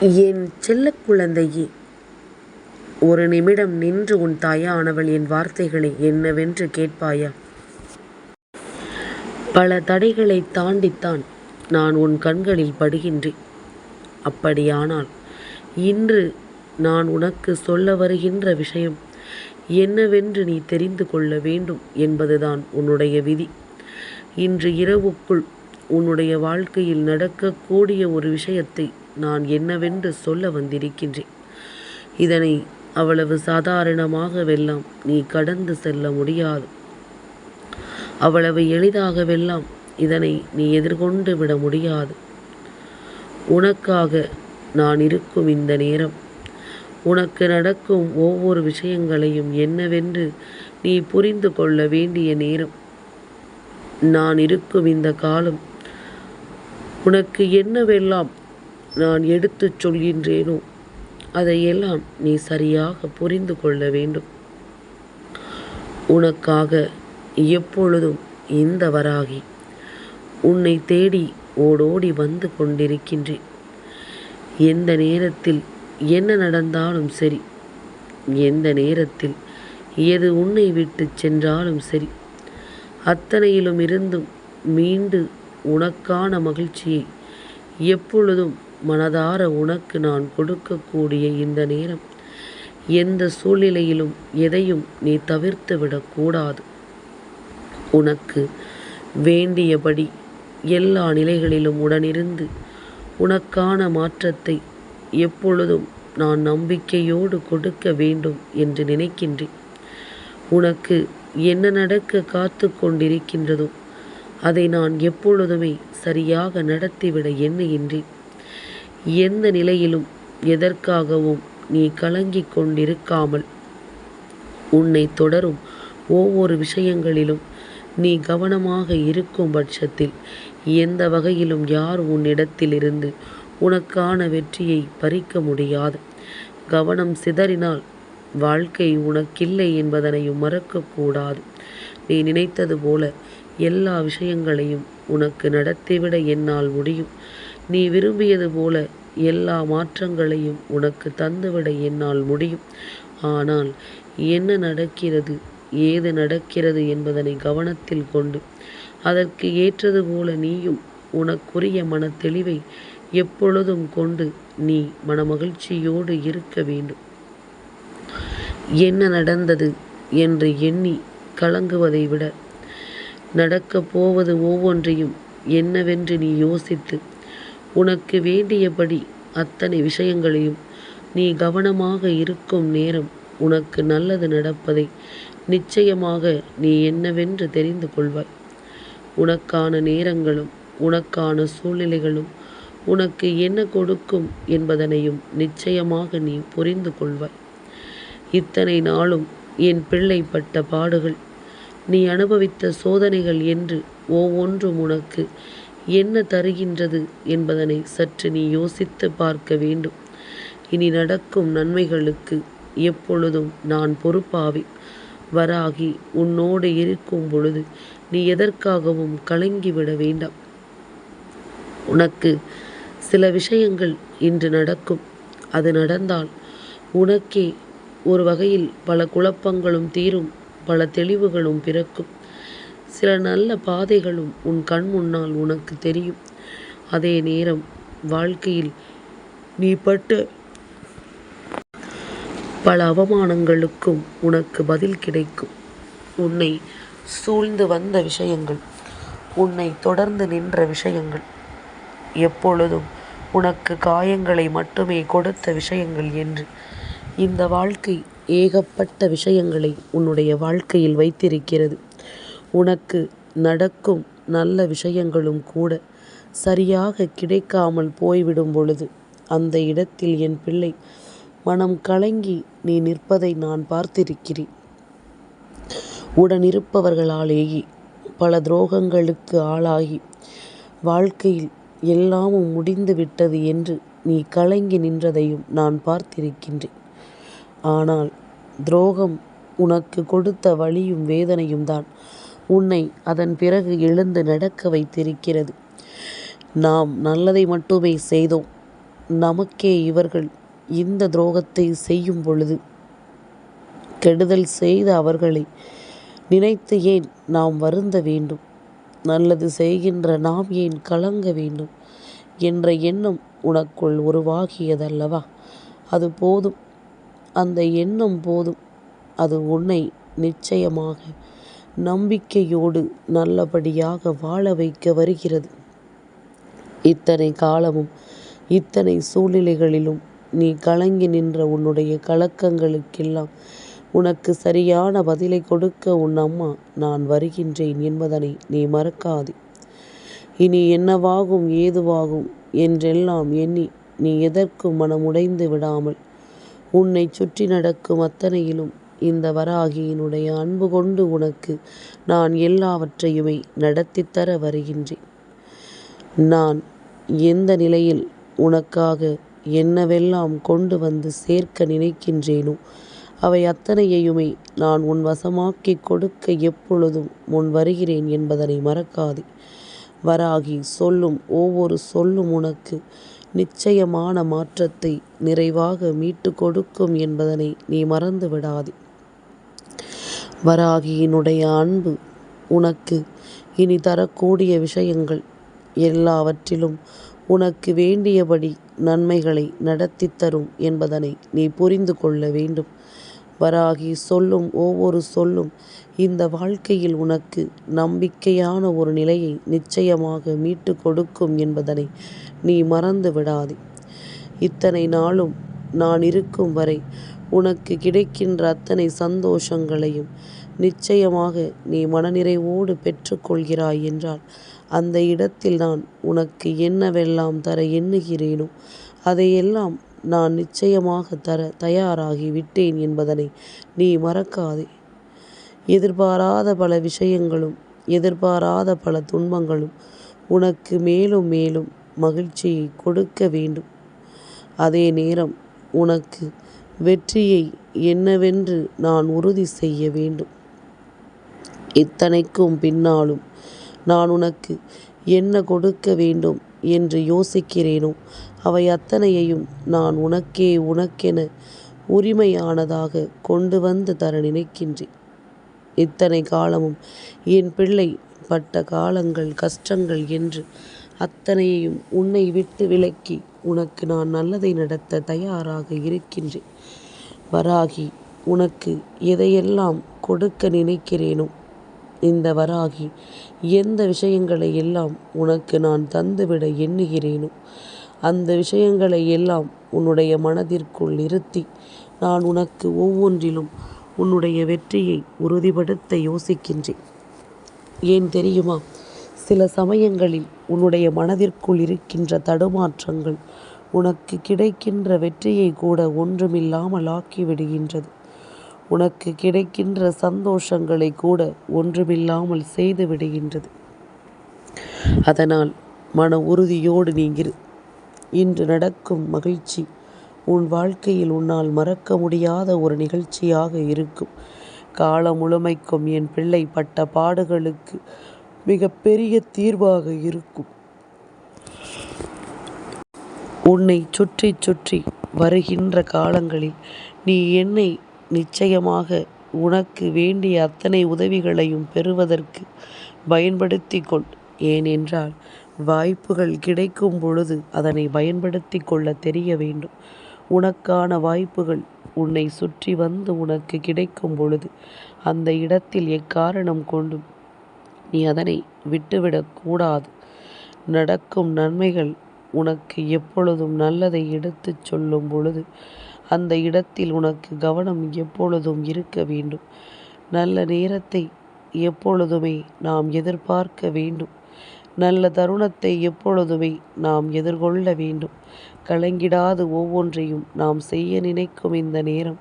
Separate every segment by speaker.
Speaker 1: என் செல்ல குழந்தையே ஒரு நிமிடம் நின்று உன் தாயானவள் என் வார்த்தைகளை என்னவென்று கேட்பாயா? பல தடைகளை தாண்டித்தான் நான் உன் கண்களில் படுகின்றேன். அப்படியானால் இன்று நான் உனக்கு சொல்ல வருகின்ற விஷயம் என்னவென்று நீ தெரிந்து கொள்ள வேண்டும் என்பதுதான் உன்னுடைய விதி. இன்று இரவுக்குள் உன்னுடைய வாழ்க்கையில் நடக்கக்கூடிய ஒரு விஷயத்தை நான் என்னவென்று சொல்ல வந்திருக்கின்றேன். இதனை அவ்வளவு சாதாரணமாகவெல்லாம் நீ கடந்து செல்ல முடியாது. அவ்வளவு எளிதாகவெல்லாம் இதனை நீ எதிர்கொண்டு விட முடியாது. உனக்காக நான் இருக்கும் இந்த நேரம் உனக்கு நடக்கும் ஒவ்வொரு விஷயங்களையும் என்னவென்று நீ புரிந்து கொள்ள வேண்டிய நேரம். நான் இருக்கும் இந்த காலம் உனக்கு என்னவெல்லாம் நான் எடுத்துச் சொல்கின்றேனோ? அதையெல்லாம் நீ சரியாக புரிந்து கொள்ள வேண்டும். உனக்காக எப்பொழுதும் இந்த வராகி உன்னை தேடி ஓடோடி வந்து கொண்டிருக்கின்றேன். எந்த நேரத்தில் என்ன நடந்தாலும் சரி எந்த நேரத்தில் எது உன்னை விட்டு சென்றாலும் சரி அத்தனையிலும் இருந்தும் மீண்டு உனக்கான மகிழ்ச்சியை எப்பொழுதும் மனதார உனக்கு நான் கொடுக்கக்கூடிய இந்த நேரம். எந்த சூழ்நிலையிலும் எதையும் நீ தவிர்த்து விடக்கூடாது உனக்கு வேண்டியபடி எல்லா நிலைகளிலும் உடனிருந்து உனக்கான மாற்றத்தை எப்பொழுதும் நான் நம்பிக்கையோடு கொடுக்க வேண்டும் என்று நினைக்கின்றேன். உனக்கு என்ன நடக்க காத்து கொண்டிருக்கின்றதோ அதை நான் எப்பொழுதுமே சரியாக நடத்திவிட எண்ணுகின்றேன். எந்த நிலையிலும் எதற்காகவும் நீ கலங்கிக் கொண்டிருக்காமல் உன்னை தொடரும் ஒவ்வொரு விஷயங்களிலும் நீ கவனமாக இருக்கும் பட்சத்தில் எந்த வகையிலும் யார் உன்னிடத்திலிருந்து உனக்கான வெற்றியை பறிக்க முடியாது. கவனம் சிதறினால் வாழ்க்கை உனக்கில்லை என்பதனையும் மறக்கக்கூடாது. நீ நினைத்தது போல எல்லா விஷயங்களையும் உனக்கு நடத்திவிட என்னால் முடியும். நீ விரும்பியது போல எல்லா மாற்றங்களையும் உனக்கு தந்துவிட என்னால் முடியும். ஆனால் என்ன நடக்கிறது? ஏது நடக்கிறது என்பதனை கவனத்தில் கொண்டு. அதற்கு ஏற்றது போல நீயும் உனக்குரிய மன தெளிவை எப்பொழுதும் கொண்டு நீ மனமகிழ்ச்சியோடு இருக்க வேண்டும். என்ன நடந்தது என்று எண்ணி கலங்குவதை விட நடக்கப் போவது ஒவ்வொன்றையும் என்னவென்று நீ யோசித்து உனக்கு வேண்டியபடி அத்தனை விஷயங்களையும் நீ கவனமாக இருக்கும் நேரம் உனக்கு நல்லது நடப்பதை நிச்சயமாக நீ என்னவென்று தெரிந்து கொள்வாய். உனக்கான நேரங்களும் உனக்கான சூழ்நிலைகளும் உனக்கு என்ன கொடுக்கும் என்பதனையும் நிச்சயமாக நீ புரிந்து கொள்வாய். இத்தனை நாளும் என் பிள்ளை பட்ட பாடுகள் நீ அனுபவித்த சோதனைகள் என்று ஒவ்வொன்றும் உனக்கு என்ன தருகின்றது என்பதனை சற்று நீ யோசித்து பார்க்க வேண்டும். இனி நடக்கும் நன்மைகளுக்கு எப்பொழுதும் நான் பொறுப்பாவேன். வராகி உன்னோடு இருக்கும் பொழுது நீ எதற்காகவும் கலங்கிவிட வேண்டாம். உனக்கு சில விஷயங்கள் இன்று நடக்கும். அது நடந்தால் உனக்கே ஒரு வகையில் பல குழப்பங்களும் தீரும் பல தெளிவுகளும் பிறக்கும். சில நல்ல பாதைகளும் உன் கண் முன்னால் உனக்கு தெரியும். அதே நேரம் வாழ்க்கையில் நீ பட்ட பல அவமானங்களுக்கும் உனக்கு பதில் கிடைக்கும். உன்னை சூழ்ந்து வந்த விஷயங்கள் உன்னை தொடர்ந்து நின்ற விஷயங்கள் எப்பொழுதும் உனக்கு காயங்களை மட்டுமே கொடுத்த விஷயங்கள் என்று. இந்த வாழ்க்கை ஏகப்பட்ட விஷயங்களை உன்னுடைய வாழ்க்கையில் வைத்திருக்கிறது. உனக்கு நடக்கும் நல்ல விஷயங்களும் கூட சரியாக கிடைக்காமல் போய்விடும் பொழுது அந்த இடத்தில் என் பிள்ளை மனம் கலங்கி நீ நிற்பதை நான் பார்த்திருக்கிறேன். உடனிருப்பவர்களாலேயே பல துரோகங்களுக்கு ஆளாகி வாழ்க்கையில் எல்லாமும் முடிந்து விட்டது என்று நீ கலங்கி நின்றதையும் நான் பார்த்திருக்கின்றேன். ஆனால் துரோகம் உனக்கு கொடுத்த வழியும் வேதனையும் தான். உன்னை அதன் பிறகு எழுந்து நடக்க வைத்திருக்கிறது. நாம் நல்லதை மட்டுமே செய்தோம். நமக்கே இவர்கள் இந்த துரோகத்தை செய்யும் பொழுது கெடுதல் செய்த அவர்களை நினைத்து ஏன் நாம் வருந்த வேண்டும்? நல்லது செய்கின்ற நாம் ஏன் கலங்க வேண்டும்? என்ற எண்ணம் உனக்குள் உருவாகியதல்லவா? அது போதும். அந்த எண்ணம் போதும். அது உன்னை நிச்சயமாக நம்பிக்கையோடு நல்லபடியாக வாழ வைக்க வருகிறது. இத்தனை காலமும் இத்தனை சூழ்நிலைகளிலும் நீ கலங்கி நின்ற உன்னுடைய கலக்கங்களுக்கெல்லாம் உனக்கு சரியான பதிலை கொடுக்க உன் அம்மா நான் வருகின்றேன் என்பதனை நீ மறக்காதே. இனி என்னவாகும் ஏதுவாகும் என்றெல்லாம் எண்ணி நீ எதற்கும் மனமுடைந்து விடாமல் உன்னை சுற்றி நடக்கும் அத்தனையிலும் இந்த வராகியினுடைய அன்பு கொண்டு உனக்கு நான் எல்லாவற்றையுமே நடத்தித்தர வருகின்றேன். நான் எந்த நிலையில் உனக்காக என்னவெல்லாம் கொண்டு வந்து சேர்க்க நினைக்கின்றேனோ அவை அத்தனையையுமே நான் உன் வசமாக்கி கொடுக்க எப்பொழுதும் முன் வருகிறேன் என்பதனை மறக்காதே. வராகி சொல்லும் ஒவ்வொரு சொல்லும் உனக்கு நிச்சயமான மாற்றத்தை நிறைவாக மீட்டு கொடுக்கும் என்பதனை நீ மறந்து விடாதே வராகியினுடைய அன்பு உனக்கு இனி தரக்கூடிய விஷயங்கள் எல்லாவற்றிலும் உனக்கு வேண்டியபடி நன்மைகளை நடத்தி தரும் என்பதனை நீ புரிந்து கொள்ள வேண்டும். வராகி சொல்லும் ஒவ்வொரு சொல்லும் இந்த வாழ்க்கையில் உனக்கு நம்பிக்கையான ஒரு நிலையை நிச்சயமாக மீட்டு கொடுக்கும் என்பதனை நீ மறந்து விடாதே. இத்தனை நாளும் நான் இருக்கும் வரை உனக்கு கிடைக்கின்ற அத்தனை சந்தோஷங்களையும் நிச்சயமாக நீ மனநிறைவோடு பெற்றுக்கொள்கிறாய் என்றால் அந்த இடத்தில் நான் உனக்கு என்னவெல்லாம் தர எண்ணுகிறேனோ அதையெல்லாம் நான் நிச்சயமாக தர தயாராகி விட்டேன் என்பதனை நீ மறக்காதே. எதிர்பாராத பல விஷயங்களும் எதிர்பாராத பல துன்பங்களும் உனக்கு மேலும் மேலும் மகிழ்ச்சியை கொடுக்க வேண்டும். அதே நேரம் உனக்கு வெற்றியை என்னவென்று நான் உறுதி செய்ய வேண்டும். இத்தனைக்கும் பின்னாலும் நான் உனக்கு என்ன கொடுக்க வேண்டும் என்று யோசிக்கிறேனோ அவை அத்தனையையும் நான் உனக்கே உனக்கென உரிமையானதாக கொண்டு வந்து தர நினைக்கின்றேன். இத்தனை காலமும் என் பிள்ளை பட்ட காலங்கள் கஷ்டங்கள் என்று அத்தனையையும் உன்னை விட்டு விலக்கி உனக்கு நான் நல்லதை நடத்த தயாராக இருக்கின்றேன். வராகி உனக்கு எதையெல்லாம் கொடுக்க நினைக்கிறேனோ இந்த வராகி எந்த விஷயங்களை எல்லாம் உனக்கு நான் தந்துவிட எண்ணுகிறேனோ அந்த விஷயங்களை எல்லாம் உன்னுடைய மனதிற்குள் நிறுத்தி நான் உனக்கு ஒவ்வொன்றிலும் உன்னுடைய வெற்றியை உறுதிப்படுத்த யோசிக்கின்றேன். ஏன் தெரியுமா? சில சமயங்களில் உன்னுடைய மனதிற்குள் இருக்கின்ற தடுமாற்றங்கள் உனக்கு கிடைக்கின்ற வெற்றியை கூட ஒன்றுமில்லாமல் ஆக்கிவிடுகின்றது உனக்கு கிடைக்கின்ற சந்தோஷங்களை கூட ஒன்றுமில்லாமல் செய்து விடுகின்றது அதனால் மன உறுதியோடு நீங்கிரு இன்று நடக்கும் மகிழ்ச்சி உன் வாழ்க்கையில் உன்னால் மறக்க முடியாத ஒரு நிகழ்ச்சியாக இருக்கும். காலம் முழுமைக்கும் என் பிள்ளை பட்ட பாடுகளுக்கு மிகப்பெரிய தீர்வாக இருக்கும். உன்னை சுற்றி சுற்றி வருகின்ற காலங்களில் நீ என்னை நிச்சயமாக உனக்கு வேண்டிய அத்தனை உதவிகளையும் பெறுவதற்கு பயன்படுத்தி கொள். ஏனென்றால் வாய்ப்புகள் கிடைக்கும் பொழுது அதனை பயன்படுத்தி கொள்ள தெரிய வேண்டும். உனக்கான வாய்ப்புகள் உன்னை சுற்றி வந்து உனக்கு கிடைக்கும் பொழுது அந்த இடத்தில் எக்காரணம் கொண்டும் நீ அதனை விட்டுவிடக்கூடாது நடக்கும் நன்மைகள் உனக்கு எப்பொழுதும் நல்லதை எடுத்துச் சொல்லும் பொழுது அந்த இடத்தில் உனக்கு கவனம் எப்பொழுதும் இருக்க வேண்டும். நல்ல நேரத்தை எப்பொழுதுமே நாம் எதிர்பார்க்க வேண்டும். நல்ல தருணத்தை எப்பொழுதுமே நாம் எதிர்கொள்ள வேண்டும். கலங்கிடாது ஒவ்வொன்றையும் நாம் செய்ய நினைக்கும் இந்த நேரம்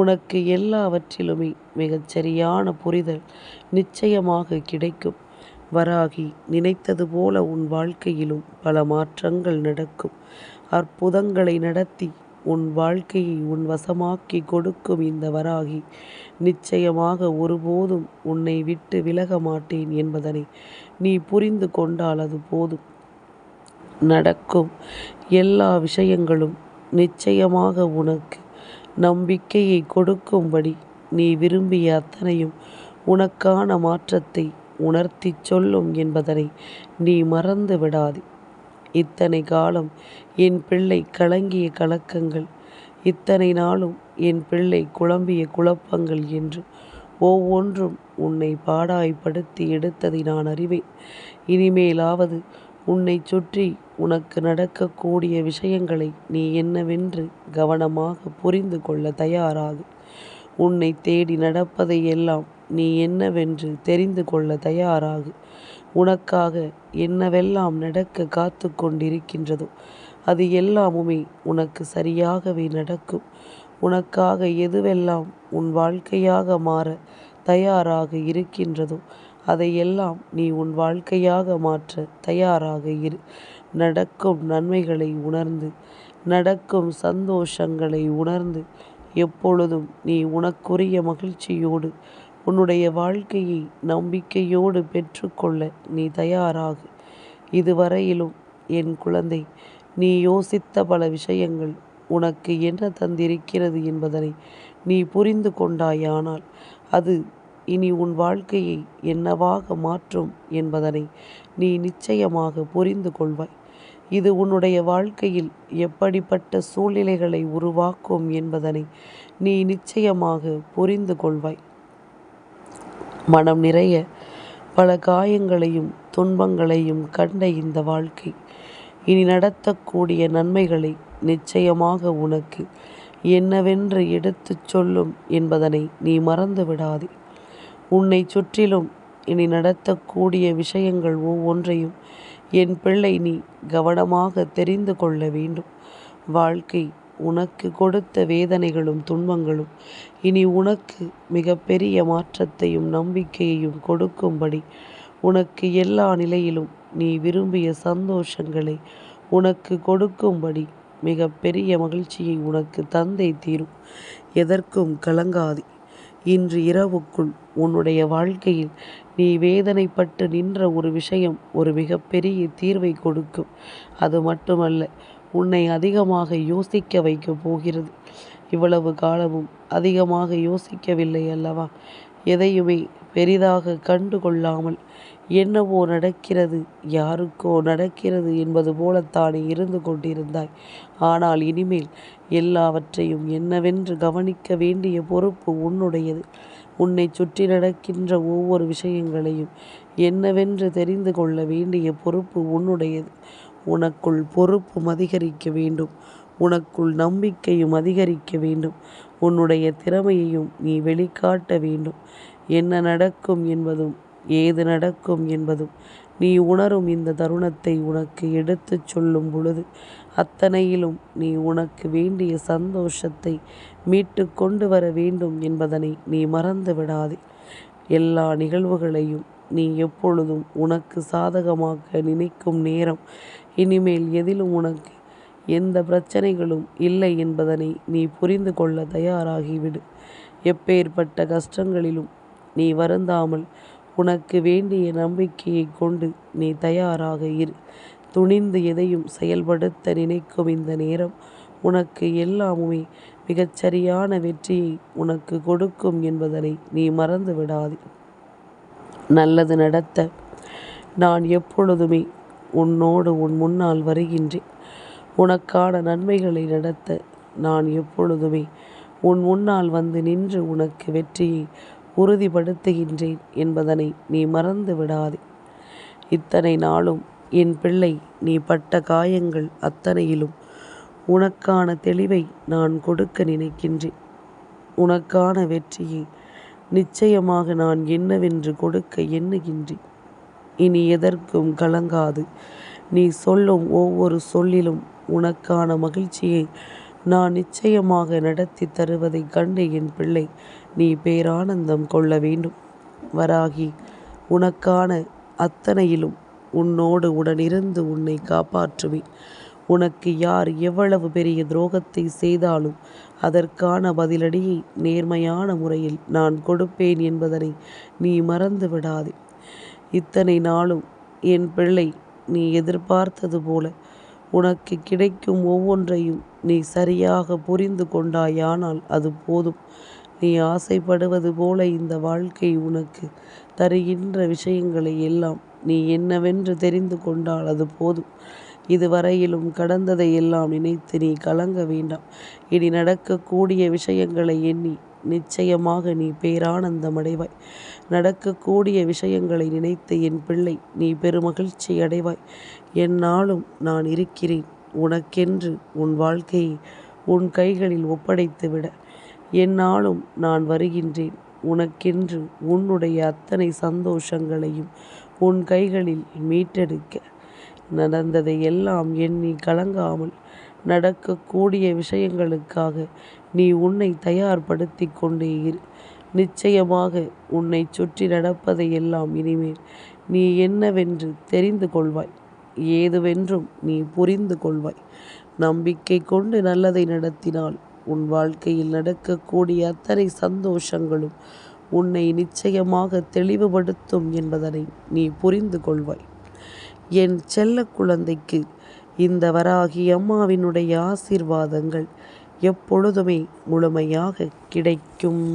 Speaker 1: உனக்கு எல்லாவற்றிலுமே மிகச்சரியான புரிதல் நிச்சயமாக கிடைக்கும். வராகி நினைத்தது போல உன் வாழ்க்கையிலும் பல மாற்றங்கள் நடக்கும். அற்புதங்களை நடத்தி உன் வாழ்க்கையை உன் வசமாக்கி கொடுக்கும் இந்த வராகி நிச்சயமாக ஒருபோதும் உன்னை விட்டு விலக மாட்டேன் என்பதனை நீ புரிந்து கொண்டால் அது போதும். நடக்கும். எல்லா விஷயங்களும் நிச்சயமாக உனக்கு நம்பிக்கையை கொடுக்கும்படி நீ விரும்பிய அத்தனையும் உனக்கான மாற்றத்தை உணர்த்திச் சொல்லும் என்பதனை நீ மறந்து விடாதே. இத்தனை காலம் என் பிள்ளை கலங்கிய கலக்கங்கள் இத்தனை நாளும் என் பிள்ளை குழம்பிய குழப்பங்கள் என்று ஒவ்வொன்றும் உன்னை பாடாய்ப்படுத்தி எடுத்ததை நான் அறிவேன். இனிமேலாவது உன்னை சுற்றி உனக்கு நடக்கக்கூடிய விஷயங்களை நீ என்னவென்று கவனமாக புரிந்து கொள்ள தயாராகு. உன்னை தேடி நடப்பதை எல்லாம் நீ என்னவென்று தெரிந்து கொள்ள தயாராகு. உனக்காக என்னவெல்லாம் நடக்க காத்து கொண்டிருக்கின்றதோ அது எல்லாமுமே உனக்கு சரியாகவே நடக்கும். உனக்காக எதுவெல்லாம் உன் வாழ்க்கையாக மாற தயாராக இருக்கின்றதோ அதையெல்லாம் நீ உன் வாழ்க்கையாக மாற்ற தயாராக இரு. நடக்கும் நன்மைகளை உணர்ந்து நடக்கும் சந்தோஷங்களை உணர்ந்து எப்பொழுதும் நீ உனக்குரிய மகிழ்ச்சியோடு உன்னுடைய வாழ்க்கையை நம்பிக்கையோடு பெற்றுக்கொள்ள நீ தயாராகு. இதுவரையிலும் என் குழந்தை நீ யோசித்த பல விஷயங்கள் உனக்கு என்ன தந்திருக்கிறது என்பதனை நீ புரிந்து கொண்டாயானால் அது இனி உன் வாழ்க்கையை என்னவாக மாற்றும் என்பதனை நீ நிச்சயமாக புரிந்து கொள்வாய். இது உன்னுடைய வாழ்க்கையில் எப்படிப்பட்ட சூழ்நிலைகளை உருவாக்கும் என்பதனை நீ நிச்சயமாக புரிந்து கொள்வாய். மனம் நிறைய பல காயங்களையும் துன்பங்களையும் கண்ட இந்த வாழ்க்கை இனி நடத்தக்கூடிய நன்மைகளை நிச்சயமாக உனக்கு என்னவென்று எடுத்துச் சொல்லும் என்பதனை நீ மறந்து விடாதே. உன்னைச் சுற்றிலும் இனி நடத்தக்கூடிய விஷயங்கள் ஒவ்வொன்றையும் என் பிள்ளை நீ கவனமாக தெரிந்து கொள்ள வேண்டும். வாழ்க்கை உனக்கு கொடுத்த வேதனைகளும் துன்பங்களும் இனி உனக்கு மிகப்பெரிய மாற்றத்தையும் நம்பிக்கையையும் கொடுக்கும்படி உனக்கு எல்லா நிலையிலும் நீ விரும்பிய சந்தோஷங்களை உனக்கு கொடுக்கும்படி மிகப்பெரிய மகிழ்ச்சியை உனக்கு தந்தை தீரும். எதற்கும் கலங்காதே. இன்று இரவுக்குள் உன்னுடைய வாழ்க்கையில் நீ வேதனைப்பட்டு நின்ற ஒரு விஷயம் ஒரு மிகப்பெரிய தீர்வை கொடுக்கும். அது மட்டுமல்ல உன்னை அதிகமாக யோசிக்க வைக்கப் போகிறது. இவ்வளவு காலமும் அதிகமாக யோசிக்கவில்லை அல்லவா? எதையுமே பெரிதாக கண்டு கொள்ளாமல் என்னவோ நடக்கிறது யாருக்கோ நடக்கிறது என்பது போலத்தானே இருந்து கொண்டிருந்தாய். ஆனால் இனிமேல் எல்லாவற்றையும் என்னவென்று கவனிக்க வேண்டிய பொறுப்பு உன்னுடையது. உன்னை சுற்றி நடக்கின்ற ஒவ்வொரு விஷயங்களையும் என்னவென்று தெரிந்து கொள்ள வேண்டிய பொறுப்பு உன்னுடையது. உனக்குள் பொறுப்பும் அதிகரிக்க வேண்டும். உனக்குள் நம்பிக்கையும் அதிகரிக்க வேண்டும். உன்னுடைய திறமையையும் நீ வெளிக்காட்ட வேண்டும். என்ன நடக்கும் என்பதும் ஏது நடக்கும் என்பதும் நீ உணரும் இந்த தருணத்தை உனக்கு எடுத்துச் சொல்லும் பொழுது அத்தனையிலும் நீ உனக்கு வேண்டிய சந்தோஷத்தை மீட்டு கொண்டு வர வேண்டும் என்பதனை நீ மறந்து விடாதே. எல்லா நிகழ்வுகளையும் நீ எப்பொழுதும் உனக்கு சாதகமாக்க நினைக்கும் நேரம் இனிமேல் எதிலும் உனக்கு எந்த பிரச்சனைகளும் இல்லை என்பதனை நீ புரிந்து கொள்ள தயாராகிவிடு. எப்பேர்ப்பட்ட கஷ்டங்களிலும் நீ வருந்தாமல் உனக்கு வேண்டிய நம்பிக்கையைக் கொண்டு நீ தயாராக இரு. துணிந்து எதையும் செயல்படுத்த நினைக்கும் இந்த நேரம் உனக்கு எல்லாமுமே மிகச்சரியான வெற்றியை உனக்கு கொடுக்கும் என்பதனை நீ மறந்து விடாதே. நல்லது நடத்த நான் எப்பொழுதுமே உன்னோடு உன் முன்னால் வருகின்றேன். உனக்கான நன்மைகளை நடத்த நான் எப்பொழுதுமே உன் முன்னால் வந்து நின்று உனக்கு வெற்றியை உறுதிப்படுத்துகின்றேன் என்பதனை நீ மறந்து விடாதே. இத்தனை நாளும் என் பிள்ளை நீ பட்ட காயங்கள் அத்தனையிலும் உனக்கான தெளிவை நான் கொடுக்க நினைக்கின்றேன். உனக்கான வெற்றியை நிச்சயமாக நான் என்னவென்று கொடுக்க எண்ணுகின்றேன். இனி எதற்கும் கலங்காது. நீ சொல்லும் ஒவ்வொரு சொல்லிலும் உனக்கான மகிழ்ச்சியை நான் நிச்சயமாக நடத்தித் தருவதைக் கண்டு என் பிள்ளை நீ பேரானந்தம் கொள்ள வேண்டும். வராகி உனக்கான அத்தனையிலும் உன்னோடு உடனிருந்து உன்னை காப்பாற்றுவேன். உனக்கு யார் எவ்வளவு பெரிய துரோகத்தை செய்தாலும் அதற்கான பதிலடியை நேர்மையான முறையில் நான் கொடுப்பேன் என்பதனை நீ மறந்து விடாதே. இத்தனை நாளும் என் பிள்ளை நீ எதிர்பார்த்தது போல உனக்கு கிடைக்கும் ஒவ்வொன்றையும் நீ சரியாக புரிந்து கொண்டாயானால் அது போதும். நீ ஆசைப்படுவது போல இந்த வாழ்க்கை உனக்கு தருகின்ற விஷயங்களை எல்லாம் நீ என்னவென்று தெரிந்து கொண்டால் அது போதும். இதுவரையிலும் கடந்ததை எல்லாம் நினைத்து நீ கலங்க வேண்டாம். இனி நடக்கக்கூடிய விஷயங்களை எண்ணி நிச்சயமாக நீ பேரானந்தம் அடைவாய் நடக்கக்கூடிய விஷயங்களை நினைத்து என் பிள்ளை நீ பெருமகிழ்ச்சி அடைவாய். என்னாலும் நான் இருக்கிறேன் உனக்கென்று உன் வாழ்க்கையை உன் கைகளில் ஒப்படைத்து விட. என்னாலும் நான் வருகின்றேன் உனக்கென்று உன்னுடைய அத்தனை சந்தோஷங்களையும் உன் கைகளில் மீட்டெடுக்க. நடந்ததை எல்லாம் எண்ணி கலங்காமல் நடக்கக்கூடிய விஷயங்களுக்காக நீ உன்னை தயார்படுத்தி கொண்டே இரு. நிச்சயமாக உன்னை சுற்றி நடப்பதை எல்லாம் இனிமேல் நீ என்னவென்று தெரிந்து கொள்வாய். ஏதுவென்றும் நீ புரிந்து கொள்வாய். நம்பிக்கை கொண்டு நல்லதை நடத்தினால் உன் வாழ்க்கையில் நடக்கக்கூடிய அத்தனை சந்தோஷங்களும் உன்னை நிச்சயமாக தெளிவுபடுத்தும் என்பதனை நீ புரிந்து கொள்வாய். என் செல்ல குழந்தைக்கு இந்த வராகி அம்மாவினுடைய ஆசீர்வாதங்கள் எப்பொழுதுமே முழுமையாகக் கிடைக்கும்.